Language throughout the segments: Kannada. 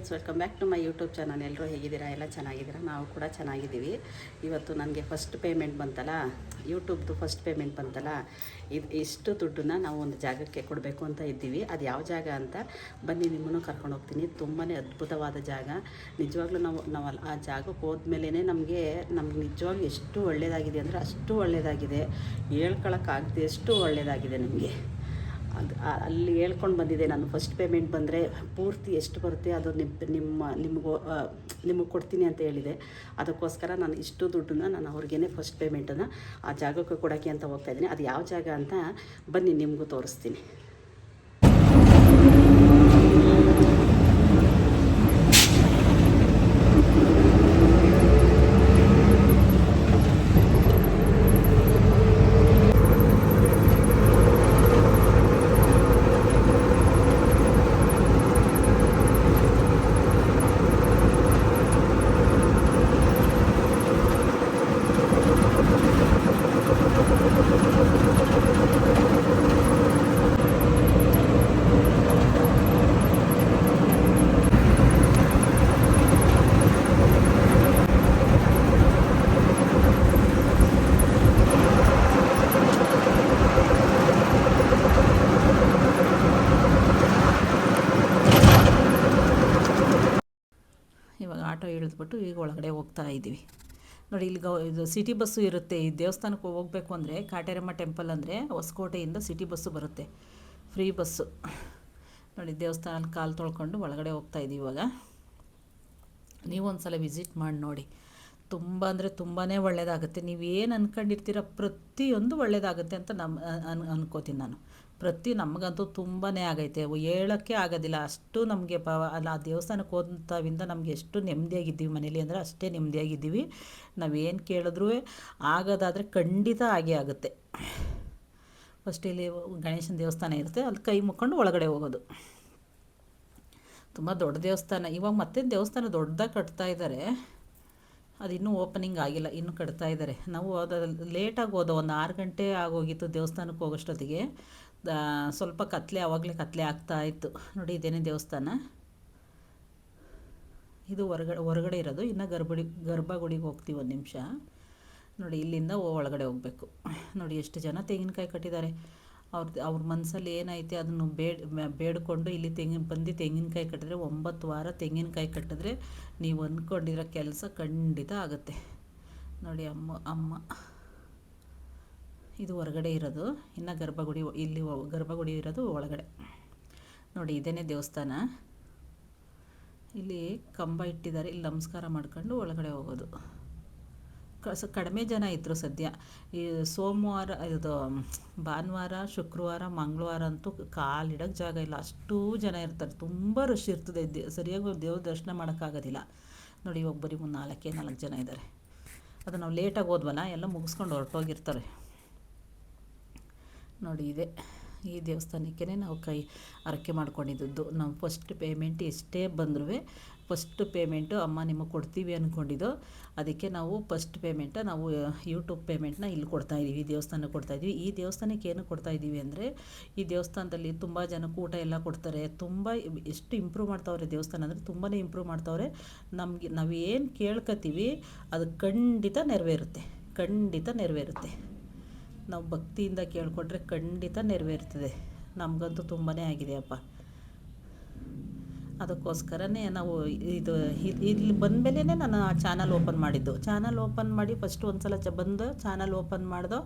Friends welcome back to my YouTube channel ಎಲ್ಲರೂ ಹೇಗಿದ್ದೀರಾ? ಎಲ್ಲ ಚೆನ್ನಾಗಿದ್ದೀರಾ? ನಾವು ಕೂಡ ಚೆನ್ನಾಗಿದ್ದೀವಿ. ಇವತ್ತು ನನಗೆ ಫಸ್ಟ್ ಪೇಮೆಂಟ್ ಬಂತಲ್ಲ? ಯೂಟ್ಯೂಬ್ದು ಫಸ್ಟ್ ಪೇಮೆಂಟ್ ಬಂತಲ್ಲ? ಇದು ಇಷ್ಟು ದುಡ್ಡನ್ನ ನಾವು ಒಂದು ಜಾಗಕ್ಕೆ ಕೊಡಬೇಕು ಅಂತ ಇದ್ದೀವಿ. ಅದು ಯಾವ ಜಾಗ ಅಂತ ಬನ್ನಿ, ನಿಮ್ಮನ್ನು ಕರ್ಕೊಂಡು ಹೋಗ್ತೀನಿ. ತುಂಬಾ ಅದ್ಭುತವಾದ ಜಾಗ. ನಿಜವಾಗ್ಲೂ ನಾವು ನಾವು ಆ ಜಾಗಕ್ಕೆ ಹೋದ್ಮೇಲೆ ನಮಗೆ, ನಮ್ಗೆ ನಿಜವಾಗ್ಲೂ ಎಷ್ಟು ಒಳ್ಳೆಯದಾಗಿದೆ ಅಂದರೆ ಅಷ್ಟು ಒಳ್ಳೆಯದಾಗಿದೆ ಹೇಳ್ಕೊಳಕ್ಕಾಗದೆ ಎಷ್ಟು ಒಳ್ಳೆಯದಾಗಿದೆ ನಿಮಗೆ. ಅದು ಅಲ್ಲಿ ಹೇಳ್ಕೊಂಡು ಬಂದಿದೆ, ನಾನು ಫಸ್ಟ್ ಪೇಮೆಂಟ್ ಬಂದರೆ ಪೂರ್ತಿ ಎಷ್ಟು ಬರುತ್ತೆ ಅದು ನಿಮ್ಮ ನಿಮ್ಮ ನಿಮಗೂ ನಿಮಗೆ ಕೊಡ್ತೀನಿ ಅಂತ ಹೇಳಿದೆ. ಅದಕ್ಕೋಸ್ಕರ ನಾನು ಇಷ್ಟು ದುಡ್ಡನ್ನ ನಾನು ಅವ್ರಿಗೇ ಫಸ್ಟ್ ಪೇಮೆಂಟನ್ನು ಆ ಜಾಗಕ್ಕೆ ಕೊಡೋಕ್ಕೆ ಅಂತ ಹೋಗ್ತಾ ಇದ್ದೀನಿ. ಅದು ಯಾವ ಜಾಗ ಅಂತ ಬನ್ನಿ, ನಿಮಗೂ ತೋರಿಸ್ತೀನಿ ಇವಾಗ ಆಟೋ ಈಗ ಒಳಗಡೆ ಹೋಗ್ತಾ ಇದ್ದೀವಿ. ನೋಡಿ, ಇಲ್ಲಿ ಗೌ, ಇದು ಸಿಟಿ ಬಸ್ಸು ಇರುತ್ತೆ. ಈ ದೇವಸ್ಥಾನಕ್ಕೆ ಹೋಗಬೇಕು ಅಂದರೆ, ಕಾಟೇರಮ್ಮ ಟೆಂಪಲ್ ಅಂದರೆ ಹೊಸಕೋಟೆಯಿಂದ ಸಿಟಿ ಬಸ್ಸು ಬರುತ್ತೆ. Free bus. ನೋಡಿ ದೇವಸ್ಥಾನದಲ್ಲಿ ಕಾಲು ತೊಳ್ಕೊಂಡು ಒಳಗಡೆ ಹೋಗ್ತಾ ಇದ್ದೀವಿ ಇವಾಗ. ನೀವು ಸಲ ವಿಸಿಟ್ ಮಾಡಿ ನೋಡಿ. ತುಂಬ ಅಂದರೆ ತುಂಬಾ ಒಳ್ಳೆಯದಾಗುತ್ತೆ ನೀವು ಏನು ಅಂದ್ಕೊಂಡಿರ್ತೀರ ಪ್ರತಿಯೊಂದು ಒಳ್ಳೆಯದಾಗುತ್ತೆ ಅಂತ ನಮ್ಮ ಅನ್, ಅನ್ಕೋತೀನಿ ನಾನು. ಪ್ರತಿ ನಮಗಂತೂ ತುಂಬಾ ಆಗೈತೆ. ಹೇಳೋಕ್ಕೆ ಆಗೋದಿಲ್ಲ. ಅಷ್ಟು ನಮಗೆ ಪ, ಅಲ್ಲ, ಆ ದೇವಸ್ಥಾನಕ್ಕೆ ಹೋದಂಥವಿಂದ ನಮಗೆ ಎಷ್ಟು ನೆಮ್ಮದಿಯಾಗಿದ್ದೀವಿ ಮನೇಲಿ ಅಂದರೆ ಅಷ್ಟೇ ನೆಮ್ಮದಿಯಾಗಿದ್ದೀವಿ. ನಾವೇನು ಕೇಳಿದ್ರೂ ಆಗೋದಾದರೆ ಖಂಡಿತ ಆಗೇ ಆಗುತ್ತೆ. ಫಸ್ಟ್ ಇಲ್ಲಿ ಗಣೇಶನ ದೇವಸ್ಥಾನ ಇರುತ್ತೆ. ಅಲ್ಲಿ ಕೈ ಮುಕ್ಕೊಂಡು ಒಳಗಡೆ ಹೋಗೋದು. ತುಂಬ ದೊಡ್ಡ ದೇವಸ್ಥಾನ. ಇವಾಗ ಮತ್ತೆ ದೇವಸ್ಥಾನ ದೊಡ್ಡದಾಗಿ ಕಟ್ತಾ ಇದ್ದಾರೆ ಅದು ಇನ್ನೂ ಓಪನಿಂಗ್ ಆಗಿಲ್ಲ. ಇನ್ನೂ ಕಟ್ತಾ ಇದ್ದಾರೆ ನಾವು ಅದು ಲೇಟಾಗಿ ಹೋದ ಒಂದು ಆರು ಗಂಟೆ ಆಗೋಗಿತ್ತು ದೇವಸ್ಥಾನಕ್ಕೆ ಹೋಗೋಷ್ಟೊತ್ತಿಗೆ. ಸ್ವಲ್ಪ ಕತ್ಲೆ ಆವಾಗಲೇ ಕತ್ಲೆ ಆಗ್ತಾ ಇತ್ತು. ನೋಡಿ, ಇದೇನೇ ದೇವಸ್ಥಾನ. ಇದು ಹೊರಗಡೆ ಹೊರಗಡೆ ಇರೋದು. ಇನ್ನು ಗರ್ಭಡಿ, ಗರ್ಭಗುಡಿಗೆ ಹೋಗ್ತೀವಿ ಒಂದು ನಿಮಿಷ. ನೋಡಿ, ಇಲ್ಲಿಂದ ಒಳಗಡೆ ಹೋಗಬೇಕು. ನೋಡಿ, ಎಷ್ಟು ಜನ ತೆಂಗಿನಕಾಯಿ ಕಟ್ಟಿದ್ದಾರೆ. ಅವ್ರದ್ದು ಅವ್ರ ಮನಸ್ಸಲ್ಲಿ ಏನೈತೆ, ಅದನ್ನು ಬೇಡ್ ಬೇಡ್ಕೊಂಡು ಇಲ್ಲಿ ತೆಂಗಿನ ಬಂದು ತೆಂಗಿನಕಾಯಿ ಕಟ್ಟಿದ್ರೆ ಒಂಬತ್ತು ವಾರ ತೆಂಗಿನಕಾಯಿ ಕಟ್ಟಿದ್ರೆ ನೀವು ಅಂದ್ಕೊಂಡಿರೋ ಕೆಲಸ ಖಂಡಿತ ಆಗುತ್ತೆ. ನೋಡಿ, ಅಮ್ಮ ಅಮ್ಮ. ಇದು ಹೊರಗಡೆ ಇರೋದು, ಇನ್ನು ಗರ್ಭಗುಡಿ, ಇಲ್ಲಿ ಗರ್ಭಗುಡಿ ಇರೋದು ಒಳಗಡೆ. ನೋಡಿ, ಇದೇನೇ ದೇವಸ್ಥಾನ. ಇಲ್ಲಿ ಕಂಬ ಇಟ್ಟಿದ್ದಾರೆ, ಇಲ್ಲಿ ನಮಸ್ಕಾರ ಮಾಡ್ಕೊಂಡು ಒಳಗಡೆ ಹೋಗೋದು. ಕಡಿಮೆ ಜನ ಇದ್ದರು ಸದ್ಯ. ಈ ಸೋಮವಾರ, ಇದು, ಭಾನುವಾರ, ಶುಕ್ರವಾರ, ಮಂಗಳವಾರ ಅಂತೂ ಕಾಲಿಡೋಕ್ಕೆ ಜಾಗ ಇಲ್ಲ. ಅಷ್ಟೂ ಜನ ಇರ್ತಾರೆ. ತುಂಬ ರಶ್ ಇರ್ತದೆ. ದೇ, ಸರಿಯಾಗಿ ದೇವ್ರ ದರ್ಶನ ಮಾಡೋಕ್ಕಾಗೋದಿಲ್ಲ. ನೋಡಿ ಇವಾಗ ಬರೀ ಒಂದು ನಾಲ್ಕೇ ನಾಲ್ಕು ಜನ ಇದ್ದಾರೆ. ಅದು ನಾವು ಲೇಟಾಗಿ ಹೋದ್ವಲ್ಲ, ಎಲ್ಲ ಮುಗಿಸ್ಕೊಂಡು ಹೊರಟೋಗಿರ್ತಾರೆ. ನೋಡಿ ಇದೆ. ಈ ದೇವಸ್ಥಾನಕ್ಕೆ ನಾವು ಕೈ ಹರಕೆ ಮಾಡ್ಕೊಂಡಿದ್ದದ್ದು. ನಾವು ಫಸ್ಟ್ ಪೇಮೆಂಟ್ ಎಷ್ಟೇ ಬಂದರೂ ಫಸ್ಟ್ ಪೇಮೆಂಟು ಅಮ್ಮ ನಿಮಗೆ ಕೊಡ್ತೀವಿ ಅಂದ್ಕೊಂಡಿದ್ದು ಅದಕ್ಕೆ ನಾವು ಫಸ್ಟ್ ಪೇಮೆಂಟ ನಾವು ಯೂಟ್ಯೂಬ್ ಪೇಮೆಂಟ್ನ ಇಲ್ಲಿ ಕೊಡ್ತಾ ಇದ್ದೀವಿ ದೇವಸ್ಥಾನಕ್ಕೆ ಕೊಡ್ತಾ ಇದ್ದೀವಿ ಈ ದೇವಸ್ಥಾನಕ್ಕೆ ಏನು ಕೊಡ್ತಾ ಇದ್ದೀವಿ ಅಂದರೆ ಈ ದೇವಸ್ಥಾನದಲ್ಲಿ ತುಂಬ ಜನಕ್ಕೆ ಊಟ ಎಲ್ಲ ಕೊಡ್ತಾರೆ. ತುಂಬ ಎಷ್ಟು ಇಂಪ್ರೂವ್ ಮಾಡ್ತಾವ್ರೆ ದೇವಸ್ಥಾನ ಅಂದರೆ ತುಂಬಾ ಇಂಪ್ರೂವ್ ಮಾಡ್ತಾವ್ರೆ. ನಮಗೆ ನಾವು ಏನು ಕೇಳ್ಕೊತೀವಿ ಅದು ಖಂಡಿತ ನೆರವೇರುತ್ತೆ. ಖಂಡಿತ ನೆರವೇರುತ್ತೆ. ನಾವು ಭಕ್ತಿಯಿಂದ ಕೇಳಿಕೊಂಡ್ರೆ ಖಂಡಿತ ನೆರವೇರ್ತದೆ. ನಮಗಂತೂ ತುಂಬಾ ಆಗಿದೆಯಪ್ಪ ಅದಕ್ಕೋಸ್ಕರನೇ ನಾವು ಇದು ಇಲ್ಲಿ ಬಂದಮೇಲೆ ನಾನು ಆ ಚಾನಲ್ ಓಪನ್ ಮಾಡಿದ್ದು. ಚಾನಲ್ ಓಪನ್ ಮಾಡಿ ಫಸ್ಟ್ ಒಂದು ಸಲ ಚ ಬಂದು ಚಾನಲ್ ಓಪನ್ ಮಾಡ್ದೋ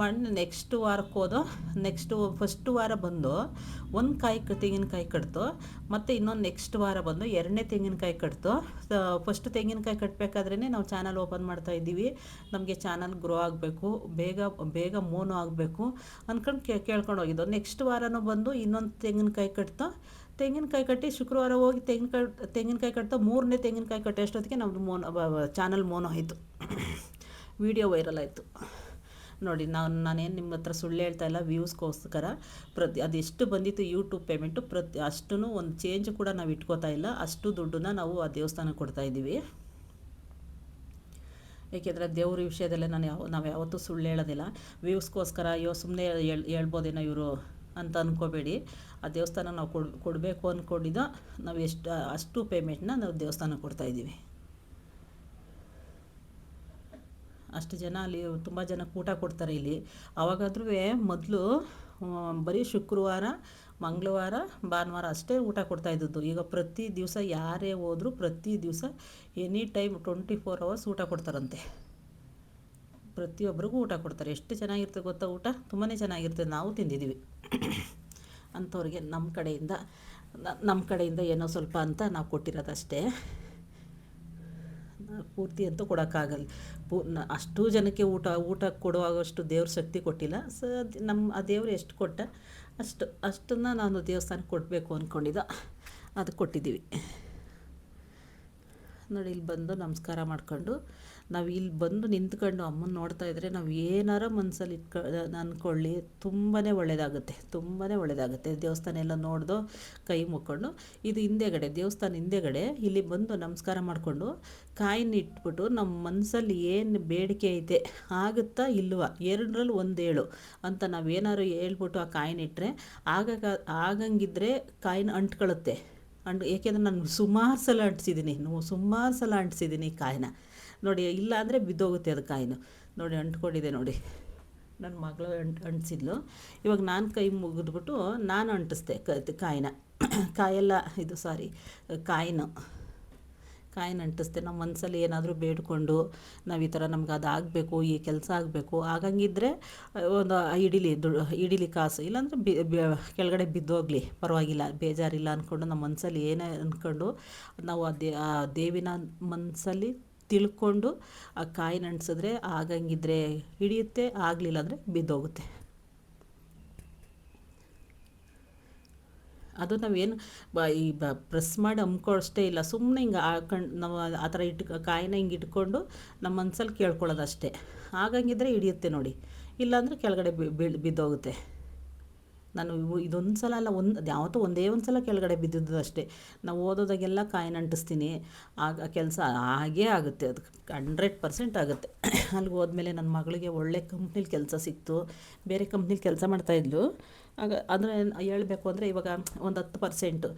ಮಾಡಿ ನೆಕ್ಸ್ಟ್ ವಾರಕ್ಕೆ ಹೋದೋ ನೆಕ್ಸ್ಟು ಫಸ್ಟ್ ವಾರ ಬಂದು ಒಂದು ಕಾಯಿ ತೆಂಗಿನಕಾಯಿ ಕಟ್ತು ಮತ್ತು ಇನ್ನೊಂದು ನೆಕ್ಸ್ಟ್ ವಾರ ಬಂದು ಎರಡನೇ ತೆಂಗಿನಕಾಯಿ ಕಟ್ತು ಫಸ್ಟ್ ತೆಂಗಿನಕಾಯಿ ಕಟ್ಟಬೇಕಾದ್ರೇ ನಾವು ಚಾನಲ್ ಓಪನ್ ಮಾಡ್ತಾ ಇದ್ದೀವಿ. ನಮಗೆ ಚಾನಲ್ ಗ್ರೋ ಆಗಬೇಕು, ಬೇಗ ಬೇಗ ಮೋನು ಆಗಬೇಕು ಅಂದ್ಕೊಂಡು ಕೇಳ್ಕೊಂಡು ಹೋಗಿದ್ದು. ನೆಕ್ಸ್ಟ್ ವಾರನೂ ಬಂದು ಇನ್ನೊಂದು ತೆಂಗಿನಕಾಯಿ ಕಟ್ತು ತೆಂಗಿನಕಾಯಿ ಕಟ್ಟಿ ಶುಕ್ರವಾರ ಹೋಗಿ ತೆಂಗಿನಕಾಯಿ ತೆಂಗಿನಕಾಯಿ ಕಟ್ತಾ ಮೂರನೇ ತೆಂಗಿನಕಾಯಿ ಕಟ್ಟಿ ಅಷ್ಟೊತ್ತಿಗೆ ನಮ್ಮದು ಮೋನ ಚಾನಲ್ ಮೋನೋ ಆಯಿತು. ವಿಡಿಯೋ ವೈರಲ್ ಆಯಿತು. ನೋಡಿ, ನಾನು, ನಾನೇನು ನಿಮ್ಮ ಹತ್ರ ಸುಳ್ಳು ಹೇಳ್ತಾ ಇಲ್ಲ ವ್ಯೂಸ್ಗೋಸ್ಕರ ಪ್ರತಿ, ಅದೆಷ್ಟು ಬಂದಿತ್ತು ಯೂಟ್ಯೂಬ್ ಪೇಮೆಂಟು ಪ್ರತಿ ಅಷ್ಟೂ ಒಂದು ಚೇಂಜ್ ಕೂಡ ನಾವು ಇಟ್ಕೋತಾ ಇಲ್ಲ. ಅಷ್ಟು ದುಡ್ಡನ್ನ ನಾವು ಆ ದೇವಸ್ಥಾನಕ್ಕೆ ಕೊಡ್ತಾ ಇದ್ದೀವಿ. ಏಕೆಂದರೆ ದೇವ್ರ ವಿಷಯದಲ್ಲೇ ನಾನು ಯಾವ, ನಾವು ಯಾವತ್ತೂ ಸುಳ್ಳು ಹೇಳೋದಿಲ್ಲ. ವ್ಯೂಸ್ಗೋಸ್ಕರ ಅಯ್ಯೋ ಸುಮ್ಮನೆ ಹೇಳ್, ಹೇಳ್ಬೋದೇನೋ ಇವರು. ಅಂತ ಅಂದ್ಕೋಬೇಡಿ ಆ ದೇವಸ್ಥಾನ ನಾವು ಕೊಡ್, ಕೊಡಬೇಕು ಅಂದ್ಕೊಂಡಿದ್ದ ನಾವು ಎಷ್ಟು, ಅಷ್ಟು ಪೇಮೆಂಟ್ನ ನಾವು ದೇವಸ್ಥಾನ ಕೊಡ್ತಾಯಿದ್ದೀವಿ ಅಷ್ಟು ಜನ ಅಲ್ಲಿ ತುಂಬ ಜನ ಊಟ ಕೊಡ್ತಾರೆ ಇಲ್ಲಿ. ಆವಾಗಾದ್ರೂ ಮೊದಲು ಬರೀ ಶುಕ್ರವಾರ, ಮಂಗಳವಾರ, ಭಾನುವಾರ ಅಷ್ಟೇ ಊಟ ಕೊಡ್ತಾ ಇದ್ದದ್ದು. ಈಗ ಪ್ರತಿ ದಿವಸ ಯಾರೇ ಹೋದರೂ ಪ್ರತಿ ದಿವಸ any time twenty four hours ಊಟ ಕೊಡ್ತಾರಂತೆ. ಪ್ರತಿಯೊಬ್ಬರಿಗೂ ಊಟ ಕೊಡ್ತಾರೆ. ಎಷ್ಟು ಚೆನ್ನಾಗಿರ್ತದೆ ಗೊತ್ತಾ ಊಟ? ತುಂಬಾ ಚೆನ್ನಾಗಿರ್ತದೆ. ನಾವು ತಿಂದಿದ್ದೀವಿ. ಅಂಥವ್ರಿಗೆ ನಮ್ಮ ಕಡೆಯಿಂದ ನಮ್ಮ ಕಡೆಯಿಂದ ಏನೋ ಸ್ವಲ್ಪ ಅಂತ ನಾವು ಕೊಟ್ಟಿರೋದಷ್ಟೇ. ಪೂರ್ತಿ ಅಂತೂ ಕೊಡೋಕ್ಕಾಗಲ್ಲ. ಪೂ ಅಷ್ಟು ಜನಕ್ಕೆ ಊಟ ಊಟ ಕೊಡುವಾಗಷ್ಟು ದೇವ್ರ ಶಕ್ತಿ ಕೊಟ್ಟಿಲ್ಲ. ಸ ನಮ್ಮ ಆ ದೇವರು ಎಷ್ಟು ಕೊಟ್ಟ ಅಷ್ಟು, ಅಷ್ಟನ್ನು ನಾನು ದೇವಸ್ಥಾನಕ್ಕೆ ಕೊಡಬೇಕು ಅಂದ್ಕೊಂಡಿದ್ದ ಅದು ಕೊಟ್ಟಿದ್ದೀವಿ. ನೋಡಿ, ಇಲ್ಲಿ ಬಂದು ನಮಸ್ಕಾರ ಮಾಡ್ಕೊಂಡು ನಾವು ಇಲ್ಲಿ ಬಂದು ನಿಂತ್ಕೊಂಡು ಅಮ್ಮನ ನೋಡ್ತಾ ಇದ್ದರೆ ನಾವು ಏನಾರ ಮನಸ್ಸಲ್ಲಿ ಇಟ್ಕೊ ಅಂದ್ಕೊಳ್ಳಿ ತುಂಬಾ ಒಳ್ಳೆಯದಾಗುತ್ತೆ ತುಂಬಾ ಒಳ್ಳೆಯದಾಗುತ್ತೆ ದೇವಸ್ಥಾನ ಎಲ್ಲ ನೋಡ್ದು ಕೈ ಮುಕ್ಕೊಂಡು. ಇದು ಹಿಂದೆಗಡೆ, ದೇವಸ್ಥಾನ ಹಿಂದೆಗಡೆ ಇಲ್ಲಿ ಬಂದು ನಮಸ್ಕಾರ ಮಾಡಿಕೊಂಡು ಕಾಯಿನ ಇಟ್ಬಿಟ್ಟು ನಮ್ಮ ಮನಸ್ಸಲ್ಲಿ ಏನು ಬೇಡಿಕೆ ಐತೆ, ಆಗುತ್ತಾ ಇಲ್ವ? ಎರಡರಲ್ಲಿ ಒಂದೇಳು ಅಂತ ನಾವೇನಾದ್ರು ಹೇಳ್ಬಿಟ್ಟು ಆ ಕಾಯಿನ ಇಟ್ಟರೆ ಆಗ ಆಗಂಗಿದ್ರೆ ಕಾಯಿನ ಅಂಟ್ಕೊಳ್ಳುತ್ತೆ ಅಂಡ್ ಏಕೆಂದರೆ ನಾನು ಸುಮಾರು ಸಲ ಅಂಟಿಸಿದ್ದೀನಿ. ನೋವು ಸುಮಾರು ಸಲ ಅಂಟಿಸಿದ್ದೀನಿ ಕಾಯಿನ. ನೋಡಿ ಇಲ್ಲ ಅಂದರೆ ಬಿದ್ದೋಗುತ್ತೆ ಅದು ಕಾಯಿನು. ನೋಡಿ, ಅಂಟ್ಕೊಂಡಿದೆ ನೋಡಿ. ನನ್ನ ಮಗಳು ಅಂಟ್, ಅಂಟಿಸಿದ್ಲು. ಇವಾಗ ನಾನು ಕೈ ಮುಗಿದ್ಬಿಟ್ಟು ನಾನು ಅಂಟಿಸ್ದೆ ಕಾಯಿನ. ಕಾಯೆಲ್ಲ, ಇದು ಸಾರಿ ಕಾಯಿನ. ಕಾಯಿನ ಅಂಟಿಸ್ತೆ ನಮ್ಮ ಮನಸ್ಸಲ್ಲಿ ಏನಾದರೂ ಬೇಡಿಕೊಂಡು ನಾವು ಈ ಥರ ನಮ್ಗೆ ಅದು ಈ ಕೆಲಸ ಆಗಬೇಕು, ಆಗಂಗಿದ್ರೆ ಒಂದು ಇಡೀಲಿ ದುಡ್ಡು ಇಡೀಲಿ ಕಾಸು, ಇಲ್ಲಾಂದರೆ ಬಿ ಕೆಳಗಡೆ ಬಿದ್ದೋಗಲಿ, ಪರವಾಗಿಲ್ಲ, ಬೇಜಾರಿಲ್ಲ ಅಂದ್ಕೊಂಡು ನಮ್ಮ ಮನಸ್ಸಲ್ಲಿ ಏನೇ ಅಂದ್ಕೊಂಡು ನಾವು ಆ ದೇ, ಆ ದೇವಿನ ಮನಸ್ಸಲ್ಲಿ ತಿಳ್ಕೊಂಡು ಆ ಕಾಯಿನ ಅಂಟಿಸಿದ್ರೆ ಆಗಂಗಿದ್ರೆ ಹಿಡಿಯುತ್ತೆ, ಆಗಲಿಲ್ಲ ಅಂದರೆ ಬಿದ್ದೋಗುತ್ತೆ. ಅದು ನಾವೇನು ಬ ಈ ಬ ಪ್ರೆಸ್ ಮಾಡಿ ಅಷ್ಟೇ ಇಲ್ಲ ಸುಮ್ಮನೆ ಹಿಂಗೆ ಹಾಕೊಂಡು ನಾವು ಆ ಥರ ಇಟ್ಕೊ, ಕಾಯಿನ ಹಿಂಗೆ ಇಟ್ಕೊಂಡು ನಮ್ಮ ಮನ್ಸಲ್ಲಿ ಕೇಳ್ಕೊಳ್ಳೋದು ಅಷ್ಟೇ ಆಗಂಗಿದ್ರೆ ಹಿಡಿಯುತ್ತೆ ನೋಡಿ. ಇಲ್ಲಾಂದರೆ ಕೆಳಗಡೆ ಬಿದ್ದೋಗುತ್ತೆ. ನಾನು ಇದೊಂದು ಸಲ ಅಲ್ಲ, ಒಂದು, ಯಾವತ್ತೂ ಒಂದೇ ಒಂದು ಸಲ ಕೆಳಗಡೆ ಬಿದ್ದಿದ್ದು ಅಷ್ಟೇ. ನಾವು ಓದೋದಾಗೆಲ್ಲ ಕಾಯಿನ ಅಂಟಿಸ್ತೀನಿ. ಆಗ ಕೆಲಸ ಹಾಗೇ ಆಗುತ್ತೆ, ಅದು ಹಂಡ್ರೆಡ್ ಪರ್ಸೆಂಟ್ ಆಗುತ್ತೆ. ಅಲ್ಲಿಗೆ ಹೋದ್ಮೇಲೆ ನನ್ನ ಮಗಳಿಗೆ ಒಳ್ಳೆ ಕಂಪ್ನಿಲಿ ಕೆಲಸ ಸಿಕ್ತು. ಬೇರೆ ಕಂಪ್ನಿಲಿ ಕೆಲಸ ಮಾಡ್ತಾಯಿದ್ಲು ಆಗ ಅಂದರೆ ಹೇಳಬೇಕು ಅಂದರೆ ಇವಾಗ ಒಂದು ಹತ್ತು ಪರ್ಸೆಂಟು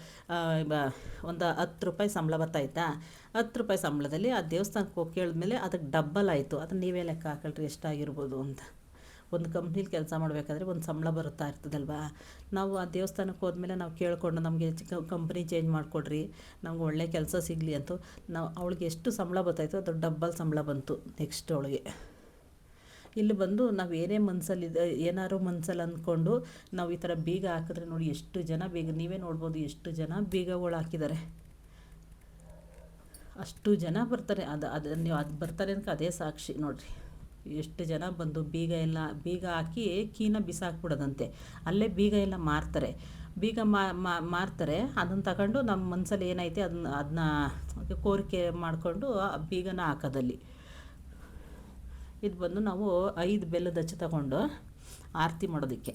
ಒಂದು ಹತ್ತು ರೂಪಾಯಿ ಸಂಬಳ ಬರ್ತಾಯಿತ್ತಾ ಹತ್ತು ರೂಪಾಯಿ ಸಂಬಳದಲ್ಲಿ ಆ ದೇವಸ್ಥಾನಕ್ಕೆ ಹೋಗಿ ಕೇಳಿದ್ಮೇಲೆ ಅದಕ್ಕೆ ಡಬ್ಬಲ್ ಆಯಿತು. ಅದನ್ನು ನೀವೇ ಲೆಕ್ಕ ಹಾಕೊಳ್ರಿ, ಎಷ್ಟಾಗಿರ್ಬೋದು ಅಂತ. ಒಂದು ಕಂಪ್ನೀಲಿ ಕೆಲಸ ಮಾಡಬೇಕಾದ್ರೆ ಒಂದು ಸಂಬಳ ಬರುತ್ತಾ ಇರ್ತದಲ್ವಾ? ನಾವು ಆ ದೇವಸ್ಥಾನಕ್ಕೆ ಹೋದ್ಮೇಲೆ ನಾವು ಕೇಳಿಕೊಂಡು ನಮಗೆ ಕಂಪ್ನಿ ಚೇಂಜ್ ಮಾಡಿಕೊಡ್ರಿ, ನಮ್ಗೆ ಒಳ್ಳೆ ಕೆಲಸ ಸಿಗಲಿ ಅಂತ, ನಾವು ಅವಳಿಗೆ ಎಷ್ಟು ಸಂಬಳ ಬರ್ತಾಯಿತ್ತು ಅದು ಡಬ್ಬಲ್ ಸಂಬಳ ಬಂತು ನೆಕ್ಸ್ಟ್ ಅವಳಿಗೆ. ಇಲ್ಲಿ ಬಂದು ನಾವು ಏನೇ ಮನಸ್ಸಲ್ಲಿ ಏನಾದ್ರು ಮನ್ಸಲ್ಲಿ ಅಂದ್ಕೊಂಡು ನಾವು ಈ ಥರ ಬೀಗ ಹಾಕಿದ್ರೆ ನೋಡಿ ಎಷ್ಟು ಜನ ಬೀಗ, ನೀವೇ ನೋಡ್ಬೋದು ಎಷ್ಟು ಜನ ಬೀಗಗಳು ಹಾಕಿದ್ದಾರೆ ಅಷ್ಟು ಜನ ಬರ್ತಾರೆ, ಅದು ಅದು, ನೀವು ಅದು ಬರ್ತಾರೆ ಅಂತ ಅದೇ ಸಾಕ್ಷಿ ನೋಡಿರಿ. ಎಷ್ಟು ಜನ ಬಂದು ಬೀಗ ಎಲ್ಲ, ಬೀಗ ಹಾಕಿ ಕೀನ ಬಿಸಾಕ್ಬಿಡೋದಂತೆ. ಅಲ್ಲೇ ಬೀಗ ಎಲ್ಲ ಮಾರ್ತಾರೆ. ಬೀಗ ಮಾರ್ತಾರೆ, ಅದನ್ನು ತಗೊಂಡು ನಮ್ಮ ಮನಸ್ಸಲ್ಲಿ ಏನೈತೆ ಅದನ್ನ ಅದನ್ನ ಕೋರಿಕೆ ಮಾಡಿಕೊಂಡು ಬೀಗನ ಹಾಕೋದಲ್ಲಿ ಇದು ಬಂದು ನಾವು ಐದು ಬೆಲ್ಲದ ಹಚ್ಚಿ ತಗೊಂಡು ಆರತಿ ಮಾಡೋದಕ್ಕೆ.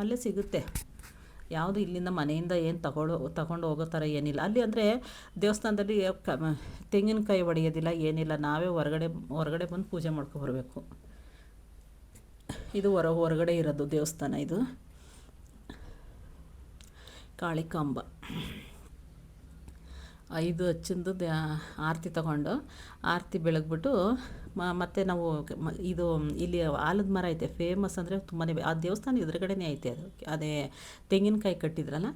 ಅಲ್ಲೇ ಸಿಗುತ್ತೆ. ಯಾವುದು ಇಲ್ಲಿಂದ ಮನೆಯಿಂದ ಏನು ತಗೊಳ್ಳೋ ತಗೊಂಡು ಹೋಗೋ ಥರ ಏನಿಲ್ಲ. ಅಲ್ಲಿ ಅಂದರೆ ದೇವಸ್ಥಾನದಲ್ಲಿ ಕ, ತೆಂಗಿನಕಾಯಿ ಹೊಡೆಯೋದಿಲ್ಲ ಏನಿಲ್ಲ. ನಾವೇ ಹೊರಗಡೆ ಹೊರಗಡೆ ಬಂದು ಪೂಜೆ ಮಾಡ್ಕೊಬರ್ಬೇಕು ಇದು ಹೊರ, ಹೊರಗಡೆ ಇರೋದು ದೇವಸ್ಥಾನ ಇದು. ಕಾಳಿಕಾಂಬ ಐದು ಹಚ್ಚಿಂದು ಆರತಿ ತಗೊಂಡು, ಆರತಿ ಬೆಳಗ್ಬಿಟ್ಟು ಮತ್ತು ನಾವು ಇದು ಇಲ್ಲಿ ಆಲದ ಮರ ಐತೆ ಫೇಮಸ್ ಅಂದರೆ ತುಂಬಾ ಆ ದೇವಸ್ಥಾನ ಎದುರುಗಡೆನೇ ಐತೆ ಅದು. ಅದೇ ತೆಂಗಿನಕಾಯಿ ಕಟ್ಟಿದ್ರಲ್ಲ,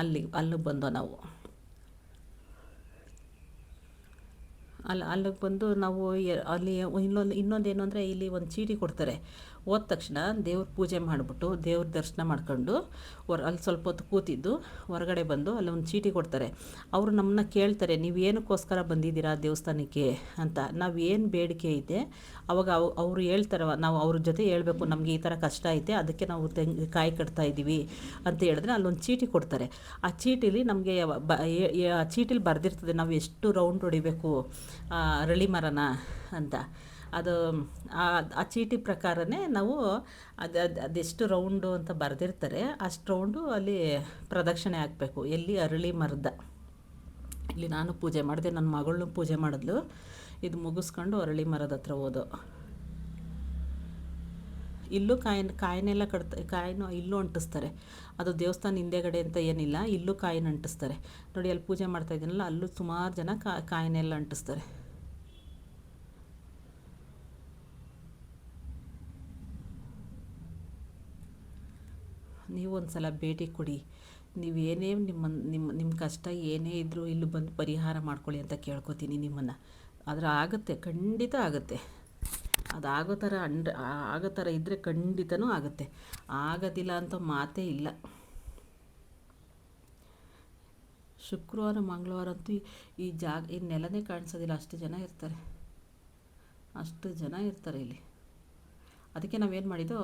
ಅಲ್ಲಿ ಅಲ್ಲಿಗೆ ಬಂದೋ ನಾವು. ಅಲ್ಲಿ ಅಲ್ಲಿಗೆ ಬಂದು ನಾವು ಅಲ್ಲಿ ಇನ್ನೊಂದು ಇನ್ನೊಂದು ಏನು ಅಂದರೆ ಇಲ್ಲಿ ಒಂದು ಚೀಟಿ ಕೊಡ್ತಾರೆ. ಹೋದ ತಕ್ಷಣ ದೇವ್ರ ಪೂಜೆ ಮಾಡಿಬಿಟ್ಟು ದೇವ್ರ ದರ್ಶನ ಮಾಡ್ಕೊಂಡು ಹೊರ ಅಲ್ಲಿ ಸ್ವಲ್ಪ ಹೊತ್ತು ಕೂತಿದ್ದು ಹೊರಗಡೆ ಬಂದು ಅಲ್ಲಿ ಒಂದು ಚೀಟಿ ಕೊಡ್ತಾರೆ. ಅವರು ನಮ್ಮನ್ನ ಕೇಳ್ತಾರೆ, ನೀವು ಏನಕ್ಕೋಸ್ಕರ ಬಂದಿದ್ದೀರಾ ದೇವಸ್ಥಾನಕ್ಕೆ? ಅಂತ. ನಾವು ಏನು ಬೇಡಿಕೆ ಐತೆ ಅವಾಗ ಅವು, ಅವರು ಹೇಳ್ತಾರೆ ನಾವು ಅವ್ರ ಜೊತೆ ಹೇಳಬೇಕು, ನಮಗೆ ಈ ಥರ ಕಷ್ಟ ಐತೆ, ಅದಕ್ಕೆ ನಾವು ತೆಂಗ್, ಕಾಯಿ ಕಟ್ತಾ ಇದ್ದೀವಿ ಅಂತ ಹೇಳಿದ್ರೆ ಅಲ್ಲೊಂದು ಚೀಟಿ ಕೊಡ್ತಾರೆ. ಆ ಚೀಟಿಲಿ ನಮಗೆ ಬ ಚೀಟಿಲಿ ಬರೆದಿರ್ತದೆ, ನಾವು ಎಷ್ಟು ರೌಂಡ್ ಹೊಡಿಬೇಕು? ಅರಳಿ ಮರನ ಅಂತ. ಅದು, ಆ ಚೀಟಿ ಪ್ರಕಾರನೇ ನಾವು ಅದು ಅದು, ಅದೆಷ್ಟು ರೌಂಡು ಅಂತ ಬರೆದಿರ್ತಾರೆ, ಅಷ್ಟು ರೌಂಡು ಅಲ್ಲಿ ಪ್ರದಕ್ಷಿಣೆ ಹಾಕಬೇಕು. ಎಲ್ಲಿ ಅರಳಿ ಮರದ ಇಲ್ಲಿ ನಾನು ಪೂಜೆ ಮಾಡಿದೆ ನನ್ನ ಮಗಳನ್ನೂ ಪೂಜೆ ಮಾಡಿದ್ಲು. ಇದು ಮುಗಿಸ್ಕೊಂಡು ಅರಳಿ ಮರದ ಹತ್ರ ಹೋದೋ. ಇಲ್ಲೂ ಕಾಯಿನ, ಕಾಯಿನೆಲ್ಲ ಕಟ್ತ ಕಾಯಿನೂ ಇಲ್ಲೂ ಅಂಟಿಸ್ತಾರೆ. ಅದು ದೇವಸ್ಥಾನ ಹಿಂದೆಗಡೆ ಅಂತ ಏನಿಲ್ಲ, ಇಲ್ಲೂ ಕಾಯಿನ ಅಂಟಿಸ್ತಾರೆ. ನೋಡಿ, ಅಲ್ಲಿ ಪೂಜೆ ಮಾಡ್ತಾ ಇದ್ದೀನಲ್ಲ, ಅಲ್ಲೂ ಸುಮಾರು ಜನ ಕಾಯಿನೆಲ್ಲ ಅಂಟಿಸ್ತಾರೆ. ನೀವು ಒಂದು ಸಲ ಭೇಟಿ ಕೊಡಿ. ನೀವು ಏನೇ ನಿಮ್ಮ ನಿಮ್ಮ ನಿಮ್ಮ ಕಷ್ಟ ಏನೇ ಇದ್ದರೂ ಇಲ್ಲಿ ಬಂದು ಪರಿಹಾರ ಮಾಡ್ಕೊಳ್ಳಿ ಅಂತ ಕೇಳ್ಕೊತೀನಿ ನಿಮ್ಮನ್ನು. ಆದರೆ ಆಗುತ್ತೆ, ಖಂಡಿತ ಆಗುತ್ತೆ. ಅದು ಆಗೋ ಥರ ಅಂಡ್ ಆಗೋ ಥರ ಇದ್ದರೆ ಖಂಡಿತನೂ ಆಗುತ್ತೆ. ಆಗೋದಿಲ್ಲ ಅಂತ ಮಾತೇ ಇಲ್ಲ. ಶುಕ್ರವಾರ, ಮಂಗಳವಾರ ಅಂತೂ ಈ ಜಾಗ, ಈ ನೆಲನೇ ಕಾಣಿಸೋದಿಲ್ಲ. ಅಷ್ಟು ಜನ ಇರ್ತಾರೆ. ಅಷ್ಟು ಜನ ಇರ್ತಾರೆ ಇಲ್ಲಿ. ಅದಕ್ಕೆ ನಾವೇನು ಮಾಡಿದ್ದು?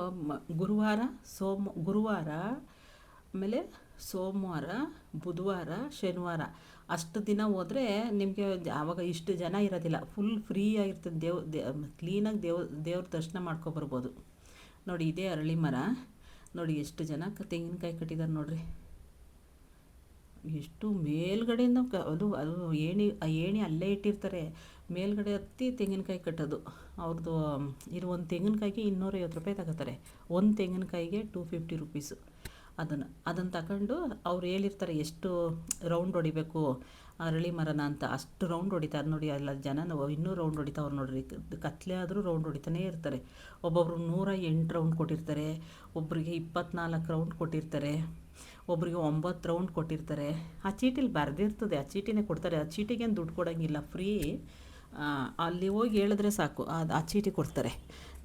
ಗುರುವಾರ, ಸೋಮ, ಗುರುವಾರ, ಆಮೇಲೆ ಸೋಮವಾರ, ಬುಧವಾರ, ಶನಿವಾರ. ಅಷ್ಟು ದಿನ ಹೋದರೆ ನಿಮಗೆ ಆವಾಗ ಇಷ್ಟು ಜನ ಇರೋದಿಲ್ಲ. ಫುಲ್ ಫ್ರೀ ಆಗಿರ್ತದೆ ದೇವ್ ಕ್ಲೀನಾಗಿ ದೇವ್, ದೇವ್ರ ದರ್ಶನ ಮಾಡ್ಕೊಬರ್ಬೋದು ನೋಡಿ ಇದೇ ಅರಳಿ ಮರ. ನೋಡಿ ಎಷ್ಟು ಜನ ತೆಂಗಿನಕಾಯಿ ಕಟ್ಟಿದ್ದಾರೆ ನೋಡಿರಿ. ಎಷ್ಟು ಮೇಲ್ಗಡೆಯಿಂದ ಅದು ಅದು ಏಣಿ, ಆ ಏಣಿ ಅಲ್ಲೇ ಇಟ್ಟಿರ್ತಾರೆ. ಮೇಲ್ಗಡೆ ಹತ್ತಿ ತೆಂಗಿನಕಾಯಿ ಕಟ್ಟೋದು. ಅವ್ರದ್ದು ಇರುವ ಒಂದು ತೆಂಗಿನಕಾಯಿಗೆ ಇನ್ನೂರೈವತ್ತು ರೂಪಾಯಿ ತಗೋತಾರೆ. ಒಂದು ತೆಂಗಿನಕಾಯಿಗೆ ಟೂ ಫಿಫ್ಟಿ ರುಪೀಸು ಅದನ್ನು ಅದನ್ನು ತಗೊಂಡು ಅವ್ರು ಹೇಳಿರ್ತಾರೆ ಎಷ್ಟು ರೌಂಡ್ ಹೊಡಿಬೇಕು ಅರಳಿ ಮರನ ಅಂತ. ಅಷ್ಟು ರೌಂಡ್ ಹೊಡಿತಾರೆ ನೋಡಿ ಅಲ್ಲ ಜನ ಇನ್ನೂ ರೌಂಡ್ ಹೊಡಿತಾವ್ರು ನೋಡ್ರಿ. ಕತ್ಲೆ ಆದರೂ ರೌಂಡ್ ಹೊಡಿತಾನೇ ಇರ್ತಾರೆ. ಒಬ್ಬೊಬ್ರು ನೂರ ಎಂಟು ರೌಂಡ್ ಕೊಟ್ಟಿರ್ತಾರೆ ಒಬ್ಬರಿಗೆ ಇಪ್ಪತ್ನಾಲ್ಕು ರೌಂಡ್ ಕೊಟ್ಟಿರ್ತಾರೆ ಒಬ್ಬರಿಗೆ ಒಂಬತ್ತು ರೌಂಡ್ ಕೊಟ್ಟಿರ್ತಾರೆ. ಆ ಚೀಟಿಲಿ ಬರೆದಿರ್ತದೆ, ಆ ಚೀಟಿನೇ ಕೊಡ್ತಾರೆ. ಆ ಚೀಟಿಗೇನು ದುಡ್ಡು ಕೊಡೋಂಗಿಲ್ಲ, ಫ್ರೀ ಅಲ್ಲಿ ಹೋಗಿ ಹೇಳಿದ್ರೆ ಸಾಕು. ಅದು ಆ ಚೀಟಿ ಕೊಡ್ತಾರೆ.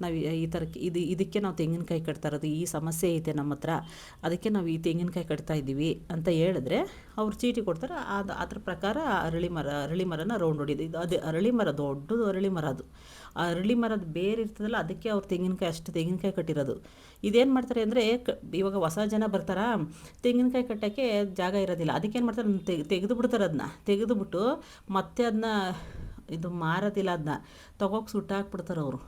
ನಾವು ಈ ಥರಕ್ಕೆ ಇದು, ಇದಕ್ಕೆ ನಾವು ತೆಂಗಿನಕಾಯಿ ಕಟ್ತಾ ಇರೋದು, ಈ ಸಮಸ್ಯೆ ಐತೆ ನಮ್ಮ ಹತ್ರ, ಅದಕ್ಕೆ ನಾವು ಈ ತೆಂಗಿನಕಾಯಿ ಕಟ್ತಾ ಇದ್ದೀವಿ ಅಂತ ಹೇಳಿದ್ರೆ ಅವ್ರು ಚೀಟಿ ಕೊಡ್ತಾರೆ. ಅದು, ಅದ್ರ ಪ್ರಕಾರ ಅರಳಿ ಮರ, ಅರಳಿ ಮರನ ರೌಂಡ್ ಹೊಡಿಯೋದು. ಇದು ಅದು ಅರಳಿ ಮರ, ದೊಡ್ಡದು ಅರಳಿ ಮರ ಅದು. ಆ ಅರಳಿ ಮರದ ಬೇರೆ ಇರ್ತದಲ್ಲ, ಅದಕ್ಕೆ ಅವ್ರು ತೆಂಗಿನಕಾಯಿ, ಅಷ್ಟು ತೆಂಗಿನಕಾಯಿ ಕಟ್ಟಿರೋದು. ಇದೇನು ಮಾಡ್ತಾರೆ ಅಂದರೆ ಇವಾಗ ಹೊಸ ಜನ ಬರ್ತಾರಾ, ತೆಂಗಿನಕಾಯಿ ಕಟ್ಟೋಕ್ಕೆ ಜಾಗ ಇರೋದಿಲ್ಲ. ಅದಕ್ಕೇನು ಮಾಡ್ತಾರೆ, ತೆಗೆದು ಬಿಡ್ತಾರೆ ಅದನ್ನ ತೆಗೆದುಬಿಟ್ಟು ಮತ್ತೆ ಅದನ್ನ ಇದು ಮಾರೋದಿಲ್ಲ ಅದನ್ನ ತಗೋಕೆ ಸುಟ್ಟಾಕ್ಬಿಡ್ತಾರೆ ಅವರು.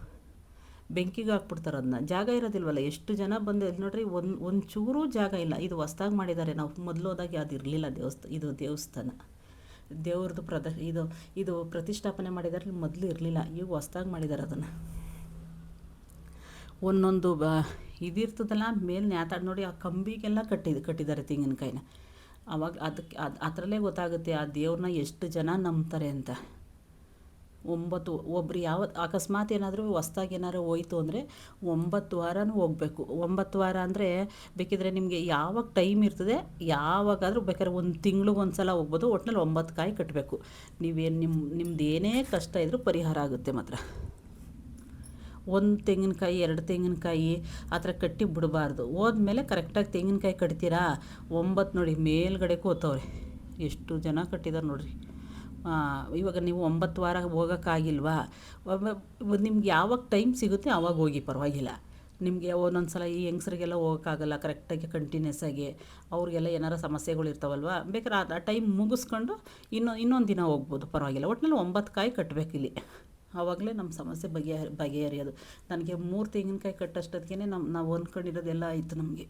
ಬೆಂಕಿಗೆ ಹಾಕ್ಬಿಡ್ತಾರೆ ಅದನ್ನ ಜಾಗ ಇರೋದಿಲ್ವಲ್ಲ, ಎಷ್ಟು ಜನ ಬಂದು ಇಲ್ಲಿ ನೋಡ್ರಿ ಒಂದು ಒಂದು ಚೂರು ಜಾಗ ಇಲ್ಲ. ಇದು ಹೊಸ್ದಾಗಿ ಮಾಡಿದ್ದಾರೆ ನಾವು ಮೊದಲು ಹೋದಾಗ ಅದು ಇರಲಿಲ್ಲ ದೇವಸ್ಥಾನ ಇದು ದೇವಸ್ಥಾನ. ದೇವ್ರದ್ದು ಪ್ರದ, ಇದು ಇದು ಪ್ರತಿಷ್ಠಾಪನೆ ಮಾಡಿದ್ದಾರೆ ಮೊದಲು ಇರಲಿಲ್ಲ. ಈಗ ಹೊಸ್ದಾಗಿ ಮಾಡಿದ್ದಾರೆ ಅದನ್ನು. ಒಂದೊಂದು ಬ, ಇದಿರ್ತದಲ್ಲ, ಮೇಲೆ ನ್ಯಾತಾಡಿ ನೋಡಿ ಆ ಕಂಬಿಗೆಲ್ಲ ಕಟ್ಟಿದ್ದು ಕಟ್ಟಿದ್ದಾರೆ ತೆಂಗಿನಕಾಯಿನ. ಅವಾಗ ಅದಕ್ಕೆ ಅದು, ಅದರಲ್ಲೇ ಗೊತ್ತಾಗುತ್ತೆ ಆ ದೇವ್ರನ್ನ ಎಷ್ಟು ಜನ ನಂಬ್ತಾರೆ ಅಂತ. ಒಂಬತ್ತು, ಒಬ್ರು ಯಾವ, ಅಕಸ್ಮಾತ್ ಏನಾದರೂ ಹೊಸ್ದಾಗಿ ಏನಾದ್ರು ಹೋಯ್ತು ಅಂದರೆ ಒಂಬತ್ತು ವಾರನೂ ಹೋಗಬೇಕು. ಒಂಬತ್ತು ವಾರ ಅಂದರೆ ಬೇಕಿದ್ರೆ ನಿಮಗೆ ಯಾವಾಗ ಟೈಮ್ ಇರ್ತದೆ, ಯಾವಾಗಾದರೂ ಬೇಕಾದ್ರೆ ಒಂದು ತಿಂಗ್ಳಿಗೆ ಒಂದು ಸಲ ಹೋಗ್ಬೋದು. ಒಟ್ಟಿನಲ್ಲಿ ಒಂಬತ್ತು ಕಾಯಿ ಕಟ್ಟಬೇಕು ನೀವೇನು ನಿಮ್ಮ ನಿಮ್ದು ಏನೇ ಕಷ್ಟ ಇದ್ದರೂ ಪರಿಹಾರ ಆಗುತ್ತೆ ಮಾತ್ರ. ಒಂದು ತೆಂಗಿನಕಾಯಿ, ಎರಡು ತೆಂಗಿನಕಾಯಿ ಆ ಥರ ಕಟ್ಟಿ ಬಿಡಬಾರ್ದು. ಹೋದ್ಮೇಲೆ ಕರೆಕ್ಟಾಗಿ ತೆಂಗಿನಕಾಯಿ ಕಟ್ತೀರಾ? ಒಂಬತ್ತು ನೋಡಿ ಮೇಲ್ಗಡೆ ಕೂತವ್ರೆ. ಎಷ್ಟು ಜನ ಕಟ್ಟಿದ್ದಾರೆ ನೋಡಿರಿ. ಇವಾಗ ನೀವು ಒಂಬತ್ತು ವಾರ ಹೋಗೋಕ್ಕಾಗಿಲ್ವಾ? ನಿಮ್ಗೆ ಯಾವಾಗ ಟೈಮ್ ಸಿಗುತ್ತೆ ಆವಾಗ ಹೋಗಿ ಪರವಾಗಿಲ್ಲ. ನಿಮಗೆ ಒಂದೊಂದು ಸಲ ಈ ಹೆಂಗ್ಸ್ರಿಗೆಲ್ಲ ಹೋಗೋಕ್ಕಾಗಲ್ಲ ಕರೆಕ್ಟಾಗಿ ಕಂಟಿನ್ಯೂಸ್ ಆಗಿ. ಅವ್ರಿಗೆಲ್ಲ ಏನಾರು ಸಮಸ್ಯೆಗಳು ಇರ್ತಾವಲ್ವ? ಬೇಕಾದ್ರೆ ಆ ಟೈಮ್ ಮುಗಿಸ್ಕೊಂಡು ಇನ್ನೊ, ಇನ್ನೊಂದು ದಿನ ಹೋಗ್ಬೋದು, ಪರವಾಗಿಲ್ಲ. ಒಟ್ಟಿನಲ್ಲಿ ಒಂಬತ್ತು ಕಾಯಿ ಕಟ್ಟಬೇಕಿಲ್ಲಿ ಆವಾಗಲೇ ನಮ್ಮ ಸಮಸ್ಯೆ ಬಗೆಹ ಬಗೆಹರಿಯೋದು. ನನಗೆ ಮೂರು ತೆಂಗಿನಕಾಯಿ ಕಟ್ಟಷ್ಟೊತ್ತಿಗೆ ನಮ್ಮ ನಾವು ಅಂದ್ಕೊಂಡಿರೋದೆಲ್ಲ ಆಯಿತು ನಮಗೆ.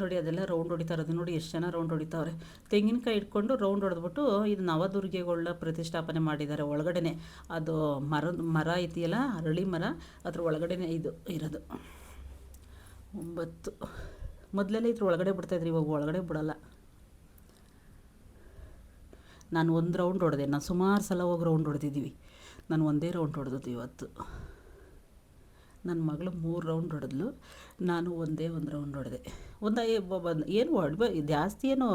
ನೋಡಿ, ಅದೆಲ್ಲ ರೌಂಡ್ ಹೊಡಿತಾ ಇರೋದು ನೋಡಿ ಎಷ್ಟು ಜನ ರೌಂಡ್ ಹೊಡಿತಾವ್ರೆ. ತೆಂಗಿನಕಾಯಿ ಇಟ್ಕೊಂಡು ರೌಂಡ್ ಹೊಡೆದ್ಬಿಟ್ಟು ಇದು ನವದುರ್ಗೆಗಳನ್ನ ಪ್ರತಿಷ್ಠಾಪನೆ ಮಾಡಿದ್ದಾರೆ ಒಳಗಡೆನೆ. ಅದು ಮರ ಮರ ಇದೆಯಲ್ಲ, ಅರಳಿ ಮರ, ಅದ್ರ ಒಳಗಡೆನೆ ಇದು ಇರೋದು. ಒಂಬತ್ತು. ಮೊದಲೆಲ್ಲ ಇದ್ರ ಒಳಗಡೆ ಬಿಡ್ತಾಯಿದ್ರು ಇವಾಗ ಒಳಗಡೆ ಬಿಡೋಲ್ಲ. ನಾನು ಒಂದು ರೌಂಡ್ ಹೊಡೆದೆ. ನಾನು ಸುಮಾರು ಸಲ ಹೋಗಿ ರೌಂಡ್ ಹೊಡೆದಿದ್ದೀವಿ ನಾನು ಒಂದೇ ರೌಂಡ್ ಹೊಡೆದದ್ದು ಇವತ್ತು. ನನ್ನ ಮಗಳು ಮೂರು ರೌಂಡ್ ಹೊಡೆದ್ಲು. ನಾನು ಒಂದೇ ಒಂದು ರೌಂಡ್ ಹೊಡೆದೆ. ಒಂದು ಏನು ಹೊಡ್ಬ, ಜಾಸ್ತಿ ಏನು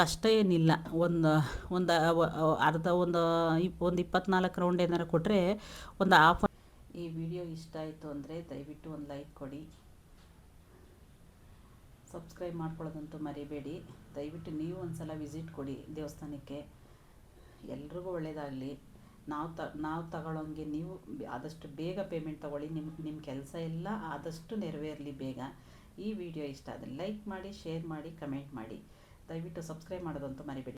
ಕಷ್ಟ ಏನಿಲ್ಲ. ಒಂದು ಒಂದು ಅರ್ಧ ಒಂದು, ಇಪ್, ಒಂದು ಇಪ್ಪತ್ನಾಲ್ಕು ರೌಂಡ್ ಏನಾರು ಕೊಟ್ಟರೆ ಒಂದು ಆಫ್ ಈ ವಿಡಿಯೋ ಇಷ್ಟ ಆಯಿತು ಅಂದರೆ ದಯವಿಟ್ಟು ಒಂದು ಲೈಕ್ ಕೊಡಿ. ಸಬ್ಸ್ಕ್ರೈಬ್ ಮಾಡ್ಕೊಳ್ಳೋದಂತೂ ಮರಿಬೇಡಿ. ದಯವಿಟ್ಟು ನೀವು ಒಂದು ಸಲ ವಿಸಿಟ್ ಕೊಡಿ ದೇವಸ್ಥಾನಕ್ಕೆ. ಎಲ್ರಿಗೂ ಒಳ್ಳೆಯದಾಗಲಿ ನಾವು ತ, ನಾವು ತಗೊಳ್ಳೋಂಗೆ ನೀವು ಆದಷ್ಟು ಬೇಗ ಪೇಮೆಂಟ್ ತಗೊಳ್ಳಿ ನಿಮ್ಮ ನಿಮ್ಮ ಕೆಲಸ ಎಲ್ಲ ಆದಷ್ಟು ನೆರವೇರಲಿ ಬೇಗ. ಈ ವಿಡಿಯೋ ಇಷ್ಟ ಆದರೆ ಲೈಕ್ ಮಾಡಿ ಶೇರ್ ಮಾಡಿ ಕಮೆಂಟ್ ಮಾಡಿ. ದಯವಿಟ್ಟು ಸಬ್ಸ್ಕ್ರೈಬ್ ಮಾಡೋದಂತೂ ಮರಿಬೇಡಿ.